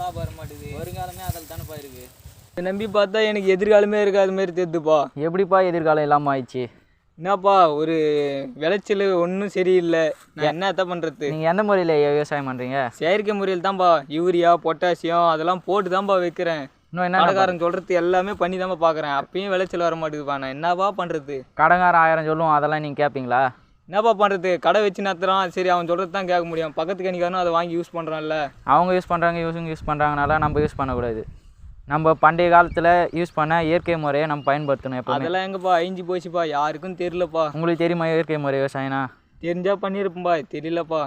லாபம் வர மாட்டேங்குது வருங்காலமே அதில் தானேப்பா இருக்கு. இதை நம்பி பார்த்தா எனக்கு எதிர்காலமே இருக்காது மாதிரி தெரியுதுப்பா. எப்படிப்பா எதிர்காலம் இல்லாமல் ஆயிடுச்சு? என்னப்பா ஒரு விளைச்சல் ஒன்றும் சரியில்லை. நான் என்னத்த பண்ணுறது நீங்கள் எந்த முறையில் விவசாயம் பண்ணுறீங்க செயற்கை முறையில் தான்ப்பா யூரியா பொட்டாசியம் அதெல்லாம் போட்டு தான்ப்பா வைக்கிறேன். இன்னும் என்ன கடைக்காரன் சொல்கிறது எல்லாமே பண்ணி தான்ப்பா பார்க்குறேன் அப்பயும் விளைச்சல் வர மாட்டேங்குதுப்பா நான் என்னப்பா பண்ணுறது கடங்காரன் ஆயிரம் சொல்லுவோம் அதெல்லாம் நீங்கள் கேட்பீங்களா என்னப்பா பண்ணுறது கடை வச்சு நடத்துறான். சரி அவன் சொல்கிறது தான் கேட்க முடியும். பக்கத்து கணிக்காரனும் அதை வாங்கி யூஸ் பண்ணுறான்ல அவங்க யூஸ் பண்ணுறாங்க இவங்க யூஸ் பண்ணுறாங்கனால நம்ம யூஸ் பண்ணக்கூடாது. நம்ம பண்டைய காலத்தில் யூஸ் பண்ண இயற்கை முறையை நம்ம பயன்படுத்தணும் எப்போவுமே. அதெல்லாம் எங்கப்பா? அழிஞ்சு போச்சுப்பா. யாருக்கும் தெரியலப்பா. உங்களுக்கு தெரியுமா இயற்கை முறை விவசாயம்னா? தெரிஞ்சா பண்ணியிருப்பேன்பா தெரியலப்பா.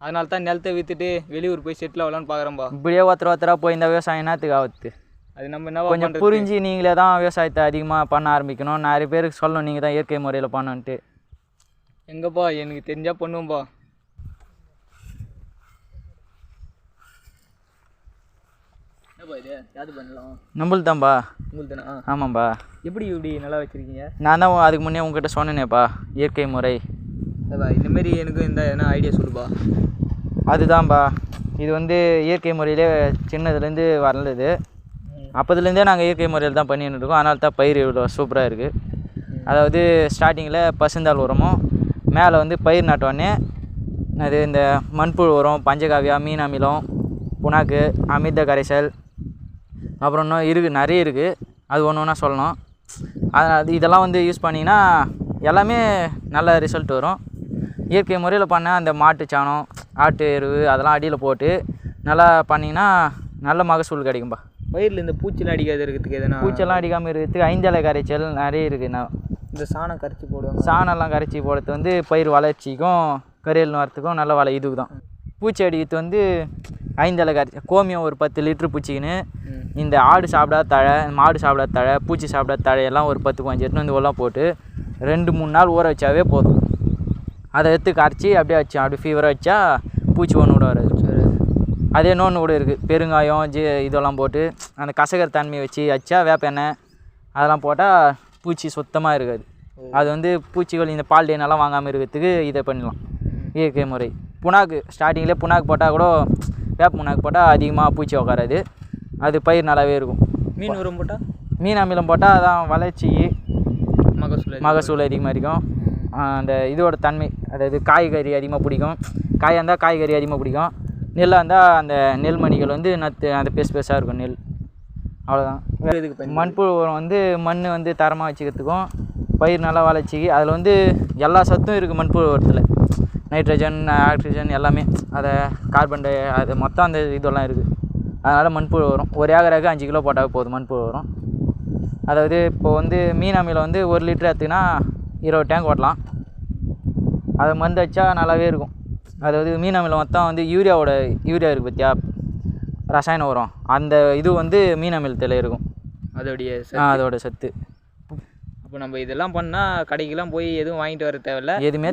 அதனால தான் நிலத்தை விற்றுட்டு வெளியூர் போய் செட்டில் ஆகலான்னு பார்க்குறேன்ப்பா இப்படியே ஒருத்தர் ஒருத்தராக போய் இந்த விவசாயம் என்னத்துக்கு ஆகுது? அது நம்ம என்னவா கொஞ்சம் புரிஞ்சு நீங்களே தான் விவசாயத்தை அதிகமாக பண்ண ஆரம்பிக்கணும். நிறைய பேருக்கு சொல்லணும் நீங்கள் தான் இயற்கை முறையில் பண்ணணுன்ட்டு. எங்கப்பா? எனக்கு தெரிஞ்சா பண்ணுவோம்பா. என்னப்பா இது? யாரு பண்ணலாம்? நம்மளுக்கு தான்ப்பா உங்களுக்கு தானே ஆமாம்பா. எப்படி இப்படி நல்லா வச்சுருக்கீங்க? நான் தான் அதுக்கு முன்னே உங்ககிட்ட சொன்னேனேப்பா இயற்கை முறை. ஏப்பா இந்த மாதிரி எனக்கு இந்த என்ன ஐடியா சொல்லுப்பா. அதுதான்ப்பா இது வந்து இயற்கை முறையிலே சின்னதுலேருந்து வளர்ந்தது. அப்போதுலேருந்தே நாங்கள் இயற்கை முறையில் தான் பண்ணிட்டு இருக்கோம். அதனால தான் பயிர் இவ்வளோ சூப்பராக இருக்குது அதாவது ஸ்டார்டிங்கில் பசுந்தாள் உரமும் மேலே வந்து பயிர் நட்டோடனே அது இந்த மண்புழு உரம் பஞ்சகாவியா மீன் அமிலம் புண்ணாக்கு அமிர்த கரைசல் அப்புறம் இன்னும் இருக்குது நிறைய இருக்குது அது ஒன்று ஒன்றா சொல்லணும். அதனால் இதெல்லாம் வந்து யூஸ் பண்ணிங்கன்னா எல்லாமே நல்ல ரிசல்ட் வரும். இயற்கை முறையில் பண்ண அந்த மாட்டு சாணம் ஆட்டு எருவு அதெல்லாம் அடியில் போட்டு நல்லா பண்ணிங்கன்னா நல்ல மகசூல் கிடைக்கும்பா. பயிரில் இந்த பூச்சிலாம் அடிக்காத இருக்கிறதுக்கு எதனா பூச்செல்லாம் அடிக்காமல் இருக்கிறதுக்கு ஐந்தலை கரைச்சல் நிறைய இருக்குது நான் இந்த சாணம் கரைச்சி போடுவாங்க. சாணம்லாம் கரைச்சி போடுறது வந்து பயிர் வளர்ச்சிக்கும் கரியல் வரத்துக்கும் நல்ல வள இதுக்கு தான். பூச்சி அடிக்கிறது வந்து ஐந்தலை கரைச்சி கோமியம் ஒரு பத்து லிட்ரு பூச்சிக்கின்னு. இந்த ஆடு சாப்பிடாத தழை மாடு சாப்பிடாத தழை பூச்சி சாப்பிடாத தழையெல்லாம் ஒரு பத்து கொஞ்சம் எடுத்துன்னு வந்து எல்லாம் போட்டு ரெண்டு மூணு நாள் ஊற வச்சாவே போதும். அதை எடுத்து கரைச்சி அப்படியே வச்சோம் அப்படி ஃபீவராக வச்சா பூச்சி ஒன்று கூட வராது. அதே இன்னொன்று கூட இருக்குது பெருங்காயம் ஜி இதெல்லாம் போட்டு அந்த கசகர தன்மையை வச்சு வச்சா வேப்ப எண்ணெய் அதெல்லாம் போட்டால் பூச்சி சுத்தமாக இருக்காது. அது வந்து பூச்சிகள் இந்த பால் தேனெல்லாம் வாங்காமல் இருக்கிறதுக்கு இதை பண்ணலாம். இயற்கை முறை. புண்ணாக்கு ஸ்டார்டிங்கில் புண்ணாக்கு போட்டால் கூட வேப்ப புண்ணாக்கு போட்டால் அதிகமாக பூச்சி உட்காராது அது பயிர் நல்லாவே இருக்கும். மீன் உரம் போட்டால் மீன் அமிலம் போட்டால் அதான் வளர்ச்சிக்கு மகசூல். மகசூல் அதிகமாக இருக்கும். அந்த இதோட தன்மை அதாவது காய்கறி அதிகமாக பிடிக்கும். காயாக இருந்தால் காய்கறி அதிகமாக பிடிக்கும். நெல்லாக இருந்தால் அந்த நெல் மணிகள் வந்து நத்து அந்த பெருசு பெருசாக இருக்கும் நெல். அவ்வளோதான் வேறு இதுக்கு மண்புழு உரம் வந்து மண் வந்து தரமாக வச்சுக்கிறதுக்கும் பயிர் நல்லா வளர்ச்சிக்கு அதில் வந்து எல்லா சத்தும் இருக்குது மண்புழு உரத்தில். நைட்ரஜன் ஆக்சிஜன் எல்லாமே அதை கார்பன் டை அது மொத்தம் அந்த இதெல்லாம் இருக்குது அதனால் மண்புழு வரும் ஒரு ஏக்கராக்கு அஞ்சு கிலோ போட்டால் போதும் மண்புழு வரும் அதாவது இப்போ வந்து மீன் அமிலம் வந்து ஒரு லிட்டர் எடுத்துக்கினா இருபது டேங்க் ஓட்டலாம். அதை மருந்து வச்சா நல்லாவே இருக்கும். அதாவது மீன் அமிலம் மொத்தம் வந்து யூரியாவோட யூரியா இருக்குது பார்த்தியா ரசாயன உரம். அந்த இது வந்து மீன் அமிலத்தில் இருக்கும். அதோடைய அதோட சத்து. அப்போ நம்ம இதெல்லாம் பண்ணால் கடைக்கெல்லாம் போய் எதுவும் வாங்கிட்டு வர தேவையில்ல. எதுவுமே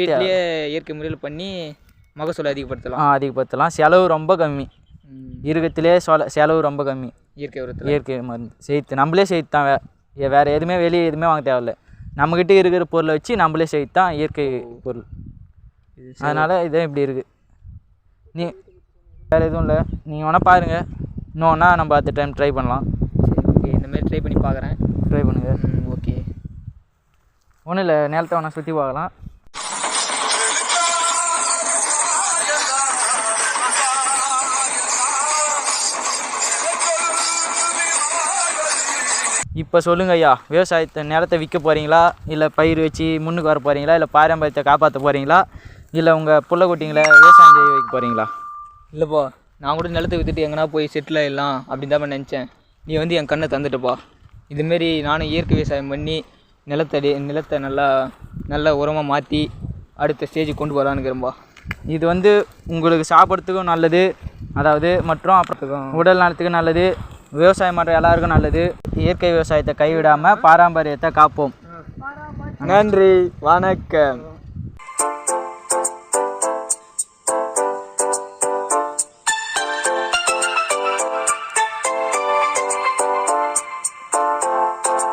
இயற்கை முறையில் பண்ணி மகசூல் அதிகப்படுத்தலாம். அதிகப்படுத்தலாம். செலவு ரொம்ப கம்மி. ம். இருக்கிறதுலே சொல செலவு ரொம்ப கம்மி. இயற்கை உரத்தில். இயற்கை மருந்து. செய்து நம்மளே செய்து தான் வே வேறு எதுவுமே வெளியே எதுவுமே வாங்க தேவையில்ல. நம்மக்கிட்ட இருக்கிற பொருளை வச்சு நம்மளே செய்து தான் இயற்கை பொருள். அதனால் இதே இப்படி இருக்குது நீ வேறு எதுவும் இல்லை. நீங்கள் வேணால் பாருங்கள் இன்னொன்னா நம்ம அடுத்த டைம் ட்ரை பண்ணலாம். சரி ஓகே இந்த மாதிரி ட்ரை பண்ணி பார்க்குறேன் ட்ரை பண்ணுங்கள் ஓகே ஒன்றும் இல்லை. நேரத்தை வேணால் சுற்றி பார்க்கலாம். இப்போ சொல்லுங்க ஐயா. விவசாயத்தை நிலத்தை விற்க போகிறீங்களா இல்லை பயிர் வச்சு முன்னுக்கு வர போகிறீங்களா இல்லை பாரம்பரியத்தை காப்பாற்ற போகிறீங்களா இல்லை உங்கள் புள்ள குட்டிங்களை விவசாயம் செய்ய வைக்க போகிறீங்களா இல்லைப்பா நான் கூட நிலத்தை விற்றுட்டு எங்கன்னா போய் செட்டில் ஆகிடலாம் அப்படின்னு தான் நினச்சேன். நீ வந்து என் கண்ணை தந்துட்டப்பா. இதுமாரி நானும் இயற்கை விவசாயம் பண்ணி நிலத்தடி நிலத்தை நல்லா நல்ல உரமாக மாற்றி அடுத்த ஸ்டேஜுக்கு கொண்டு போகலான்னுக்கிறேன்பா இது வந்து உங்களுக்கு சாப்பிட்றதுக்கும் நல்லது அதாவது மற்றும் அப்புறம் உடல் நலத்துக்கு நல்லது விவசாயம் பண்ணுற எல்லாருக்கும் நல்லது. இயற்கை விவசாயத்தை கைவிடாமல் பாரம்பரியத்தை காப்போம். நன்றி வணக்கம்.